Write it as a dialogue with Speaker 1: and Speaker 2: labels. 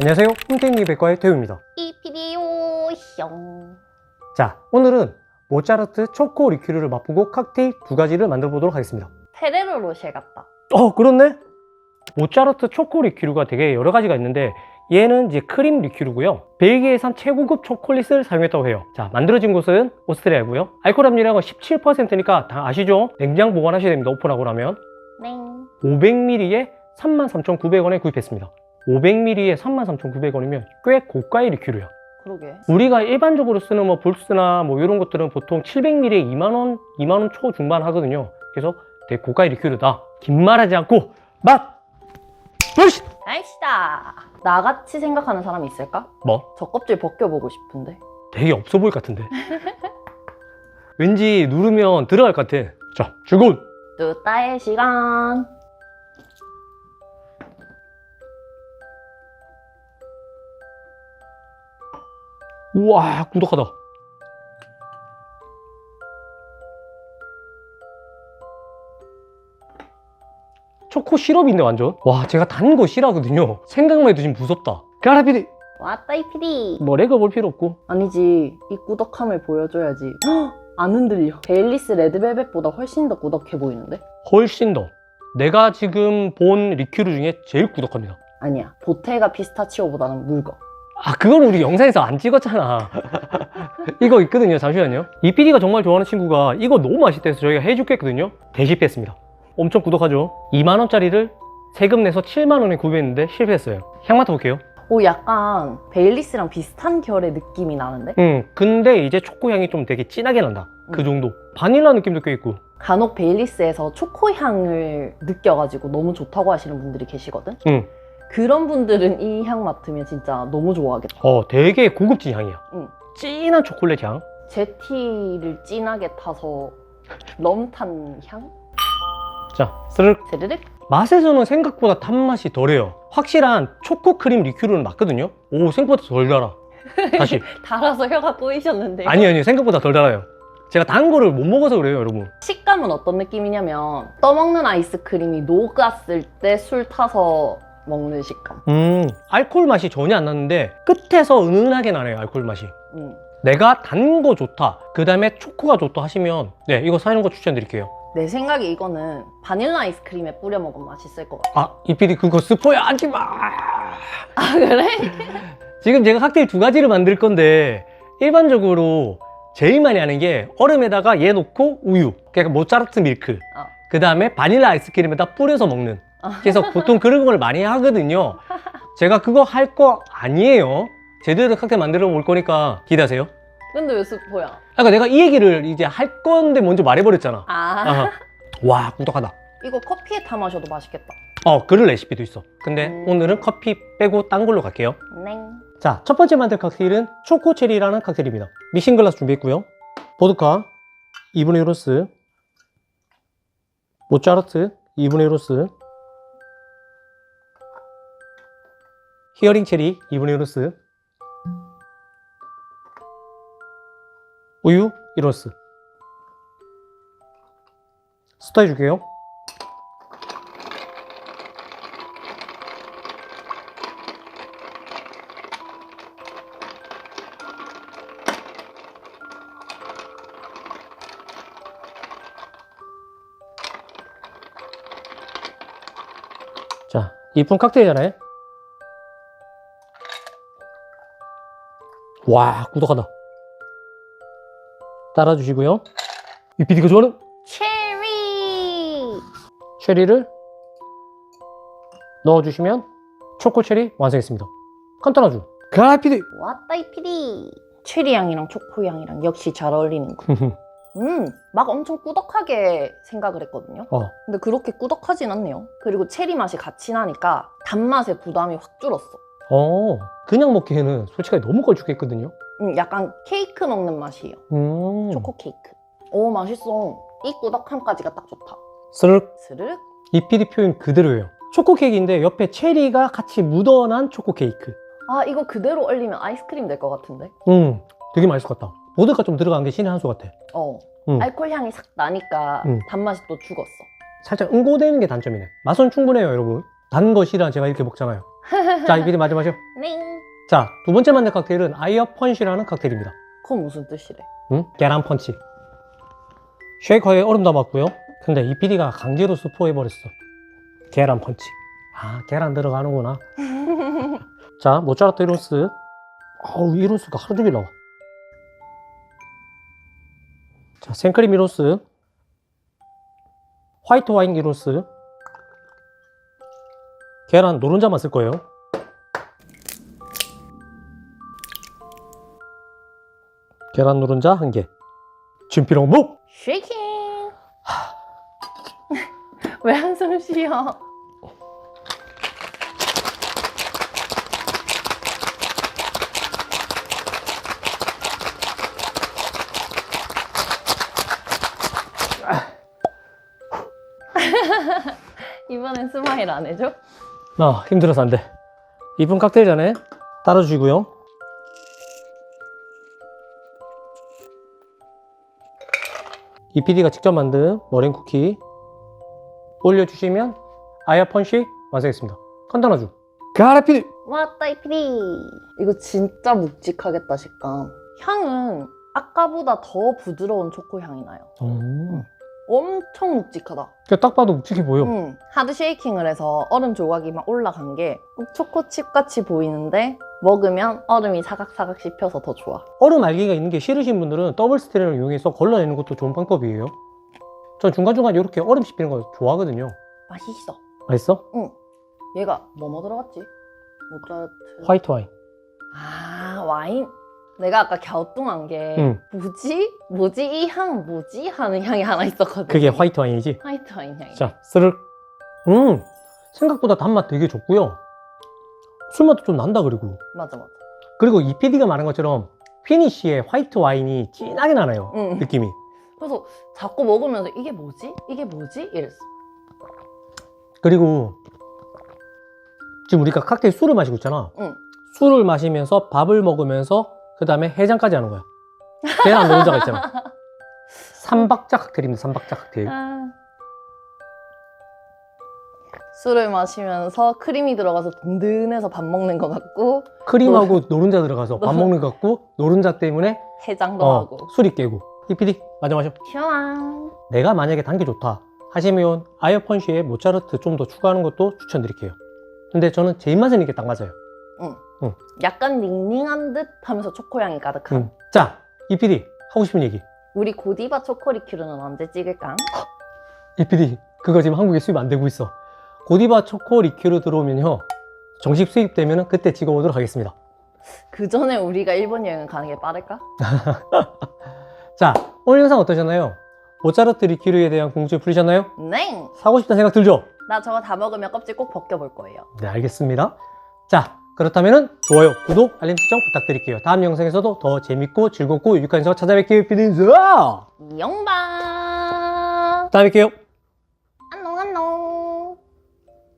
Speaker 1: 안녕하세요. 홈테이닝 백과의 태우입니다.
Speaker 2: 이 피디오 형.
Speaker 1: 자, 오늘은 모차르트 초코 리큐르를 맛보고 칵테일 두 가지를 만들어 보도록 하겠습니다.
Speaker 2: 페레로 로쉐 같다.
Speaker 1: 어, 그렇네? 모차르트 초코 리큐르가 되게 여러 가지가 있는데 얘는 이제 크림 리큐르고요. 벨기에산 최고급 초콜릿을 사용했다고 해요. 자, 만들어진 곳은 오스트리아고요. 알코올 함유량은 17%니까 다 아시죠? 냉장 보관하셔야 됩니다. 오픈하고 나면.
Speaker 2: 땡.
Speaker 1: 500ml에 33,900원에 구입했습니다. 500ml에 33,900원이면 꽤 고가의 리큐르야.
Speaker 2: 그러게.
Speaker 1: 우리가 일반적으로 쓰는 뭐 볼스나 뭐 이런 것들은 보통 700ml에 2만 원, 2만 원 초중반 하거든요. 그래서 되게 고가의 리큐르다. 긴 말하지 않고 맛! 보시!
Speaker 2: 날씨다. 나같이 생각하는 사람이 있을까?
Speaker 1: 뭐?
Speaker 2: 저 껍질 벗겨보고 싶은데.
Speaker 1: 되게 없어 보일 것 같은데. 왠지 누르면 들어갈 것 같아. 자, 출근!
Speaker 2: 뚜따의 시간.
Speaker 1: 우와, 꾸덕하다. 초코 시럽인데 완전? 와, 제가 단 거 싫어하거든요. 생각만 해도 지금 무섭다. 가라 피디!
Speaker 2: 왔다 이 피디.
Speaker 1: 뭐 레거 볼 필요 없고.
Speaker 2: 아니지. 이 꾸덕함을 보여줘야지. 헉! 안 흔들려. 베일리스 레드벨벳보다 훨씬 더 꾸덕해 보이는데?
Speaker 1: 훨씬 더. 내가 지금 본 리큐르 중에 제일 꾸덕합니다.
Speaker 2: 아니야. 보테가 피스타치오보다는 묽어.
Speaker 1: 아, 그건 우리 영상에서 안 찍었잖아. 이거 있거든요. 잠시만요. 이 PD가 정말 좋아하는 친구가 이거 너무 맛있다 해서 저희가 해줄게 했거든요. 대실패했습니다. 엄청 꾸덕하죠? 2만원짜리를 세금 내서 7만원에 구매했는데 실패했어요. 향 맡아볼게요.
Speaker 2: 오, 약간 베일리스랑 비슷한 결의 느낌이 나는데?
Speaker 1: 음, 근데 이제 초코 향이 좀 되게 진하게 난다. 그
Speaker 2: 음.
Speaker 1: 정도. 바닐라 느낌도 꽤 있고.
Speaker 2: 간혹 베일리스에서 초코 향을 느껴가지고 너무 좋다고 하시는 분들이 계시거든?
Speaker 1: 응.
Speaker 2: 그런 분들은 이 향 맡으면 진짜 너무 좋아하겠다.
Speaker 1: 어, 되게 고급진 향이야.
Speaker 2: 응.
Speaker 1: 진한 초콜릿 향.
Speaker 2: 제티를 진하게 타서 럼탄 향?
Speaker 1: 자, 스르륵.
Speaker 2: 스르륵?
Speaker 1: 맛에서는 생각보다 단맛이 덜해요. 확실한 초코 크림 리큐르는 맞거든요. 오, 생각보다 덜 달아. 다시.
Speaker 2: 달아서 혀가 꼬이셨는데.
Speaker 1: 아니, 아니, 생각보다 덜 달아요. 제가 단 거를 못 먹어서 그래요, 여러분.
Speaker 2: 식감은 어떤 느낌이냐면 떠먹는 아이스크림이 녹았을 때 술 타서 먹는 식감.
Speaker 1: 음, 알코올 맛이 전혀 안 나는데 끝에서 은은하게 나네요, 알코올 맛이.
Speaker 2: 음.
Speaker 1: 내가 단 거 좋다. 그 다음에 초코가 좋다 하시면 네, 이거 사는 거 추천드릴게요.
Speaker 2: 내 생각에 이거는 바닐라 아이스크림에 뿌려 먹으면 맛있을 것 같아.
Speaker 1: 아, 이PD 그거 스포야 하지 마.
Speaker 2: 아 그래?
Speaker 1: 지금 제가 칵테일 두 가지를 만들 건데 일반적으로 제일 많이 하는 게 얼음에다가 얘 놓고 우유, 그러니까 모차르트 밀크.
Speaker 2: 어.
Speaker 1: 그 다음에 바닐라 아이스크림에다 뿌려서 먹는.
Speaker 2: 아.
Speaker 1: 그래서 보통 그런 걸 많이 하거든요. 제가 그거 할 거 아니에요. 제대로 칵테일 만들어 볼 거니까 기대하세요.
Speaker 2: 근데 왜 스포야?
Speaker 1: 아까 내가 이 얘기를 이제 할 건데 먼저 말해버렸잖아.
Speaker 2: 아
Speaker 1: 아하. 와, 꾸덕하다.
Speaker 2: 이거 커피에 타 마셔도 맛있겠다.
Speaker 1: 어, 그런 레시피도 있어. 근데
Speaker 2: 음.
Speaker 1: 오늘은 커피 빼고 딴 걸로 갈게요.
Speaker 2: 냉.
Speaker 1: 자, 첫 번째 만들 칵테일은 초코체리라는 칵테일입니다. 믹싱 글라스 준비했고요. 보드카 2분의 1 로스, 모차르트 2분의 1 로스, 히어링 체리 2분의 1 로스, 우유 1로스. 스터 해줄게요. 자, 이쁜 칵테일이잖아요. 와, 꾸덕하다. 따라주시고요. 이 PD가 좋아하는
Speaker 2: 체리.
Speaker 1: 체리를 넣어주시면 초코 체리 완성했습니다. 간단하죠? 가 PD!
Speaker 2: 왔다 이 피디. 체리 향이랑 초코 향이랑 역시 잘 어울리는군. 음, 막 엄청 꾸덕하게 생각을 했거든요.
Speaker 1: 어,
Speaker 2: 근데 그렇게 꾸덕하진 않네요. 그리고 체리 맛이 같이 나니까 단맛의 부담이 확 줄었어.
Speaker 1: 어, 그냥 먹기에는 솔직히 너무 걸쭉했거든요.
Speaker 2: 음, 약간 케이크 먹는 맛이에요.
Speaker 1: 음,
Speaker 2: 초코 케이크. 오, 맛있어. 이 꾸덕함까지가 딱 좋다.
Speaker 1: 스르륵.
Speaker 2: 스르륵.
Speaker 1: 이 PD 표현 그대로예요. 초코 케이크인데 옆에 체리가 같이 묻어난 초코 케이크.
Speaker 2: 아, 이거 그대로 얼리면 아이스크림 될 것 같은데?
Speaker 1: 음, 되게 맛있을 것 같다. 보드카 좀 들어간 게 신의 한 수 같아.
Speaker 2: 어.
Speaker 1: 음.
Speaker 2: 알코올 향이 싹 나니까
Speaker 1: 음.
Speaker 2: 단맛이 또 죽었어.
Speaker 1: 살짝 응고되는 게 단점이네. 맛은 충분해요, 여러분. 단 것이랑 제가 이렇게 먹잖아요. 자, 이 PD 마저 마셔.
Speaker 2: 네.
Speaker 1: 자, 두 번째 만든 칵테일은 아이어 펀시라는 칵테일입니다.
Speaker 2: 그건 무슨 뜻이래?
Speaker 1: 응? 계란 펀치. 쉐이커에 얼음 담았고요. 근데 이 PD가 강제로 스포해버렸어. 계란 펀치. 아, 계란 들어가는구나. 자, 모짜라트 이론스. 아우, 이론스가 하루 종일 나와. 자, 생크림 이론스. 화이트 와인 이론스. 계란 노른자만 쓸 거예요. 계란 노른자 한 개. 진피롱 묵!
Speaker 2: 쉐이킹. 왜 한숨 쉬어? 이번엔 스마일 안 해줘?
Speaker 1: 아, 힘들어서 안 돼. 이분 칵테일 전에 따라주시고요. 이 PD가 직접 만든 머랭 쿠키 올려주시면 아야 펀시 완성했습니다. 간단하죠? 가라 PD!
Speaker 2: 왔다 이 피리. 이거 진짜 묵직하겠다 식감. 향은 아까보다 더 부드러운 초코 향이 나요.
Speaker 1: 음.
Speaker 2: 엄청 묵직하다.
Speaker 1: 그딱 봐도 묵직해 보여.
Speaker 2: 음, 하드 쉐이킹을 해서 얼음 조각이 막 올라간 게 초코칩 같이 보이는데 먹으면 얼음이 사각사각 씹혀서 더 좋아.
Speaker 1: 얼음 알기가 있는 게 싫으신 분들은 더블 스트레인을 이용해서 걸러내는 것도 좋은 방법이에요. 전 중간중간 이렇게 얼음 씹히는 거 좋아하거든요.
Speaker 2: 맛있어.
Speaker 1: 맛있어?
Speaker 2: 얘가 뭐뭐 들어갔지? 모짜르트.
Speaker 1: 화이트 와인.
Speaker 2: 아 와인. 내가 아까 갸우뚱한 게
Speaker 1: 응.
Speaker 2: 뭐지? 뭐지 이 향 뭐지? 하는 향이 하나 있었거든.
Speaker 1: 그게 화이트 와인이지?
Speaker 2: 화이트 와인 향이.
Speaker 1: 자, 스르륵. 음, 생각보다 단맛 되게 좋고요. 술맛도 좀 난다, 그리고.
Speaker 2: 맞아 맞아.
Speaker 1: 그리고 이 PD가 말한 것처럼 피니쉬에 화이트 와인이 진하게 나나요.
Speaker 2: 응.
Speaker 1: 느낌이.
Speaker 2: 그래서 자꾸 먹으면서 이게 뭐지? 이게 뭐지? 이랬어.
Speaker 1: 그리고 지금 우리가 칵테일 술을 마시고 있잖아.
Speaker 2: 응.
Speaker 1: 술을 마시면서 밥을 먹으면서 그 다음에 해장까지 하는 거야. 계란 노른자가 있잖아. 삼박자 칵테일입니다. 삼박자 칵테일.
Speaker 2: 아. 술을 마시면서 크림이 들어가서 든든해서 밥 먹는 것 같고
Speaker 1: 크림하고 노른자 들어가서 밥 먹는 것 같고 노른자 때문에
Speaker 2: 해장도
Speaker 1: 어,
Speaker 2: 하고
Speaker 1: 술이 깨고. 이 PD 마셔.
Speaker 2: 시원한
Speaker 1: 내가 만약에 단 게 좋다 하시면 아이어 펀쉬에 모차르트 좀 더 추가하는 것도 추천드릴게요. 근데 저는 제 입맛은 이게 딱 맞아요.
Speaker 2: 약간 닝닝한 듯 하면서 초코향이 가득한
Speaker 1: 음. 자, 이 PD 하고 싶은 얘기.
Speaker 2: 우리 고디바 초코리큐르는 언제 찍을까?
Speaker 1: 이 PD 그거 지금 한국에 수입 안 되고 있어. 고디바 초코 리큐르 들어오면요 정식 수입되면 그때 찍어보도록 하겠습니다.
Speaker 2: 그 전에 우리가 일본 여행을 가는 게 빠를까?
Speaker 1: 자, 오늘 영상 어떠셨나요? 모차르트 리큐르에 대한 궁금증 풀리셨나요?
Speaker 2: 네!
Speaker 1: 사고 싶다는 생각 들죠?
Speaker 2: 나 저거 다 먹으면 껍질 꼭 벗겨볼 거예요
Speaker 1: 네, 알겠습니다. 자, 그렇다면 좋아요, 구독, 알림 설정 부탁드릴게요. 다음 영상에서도 더 재밌고 즐겁고 유익한 영상 찾아뵐게요. 인사!
Speaker 2: 영바
Speaker 1: 다음에 뵐게요.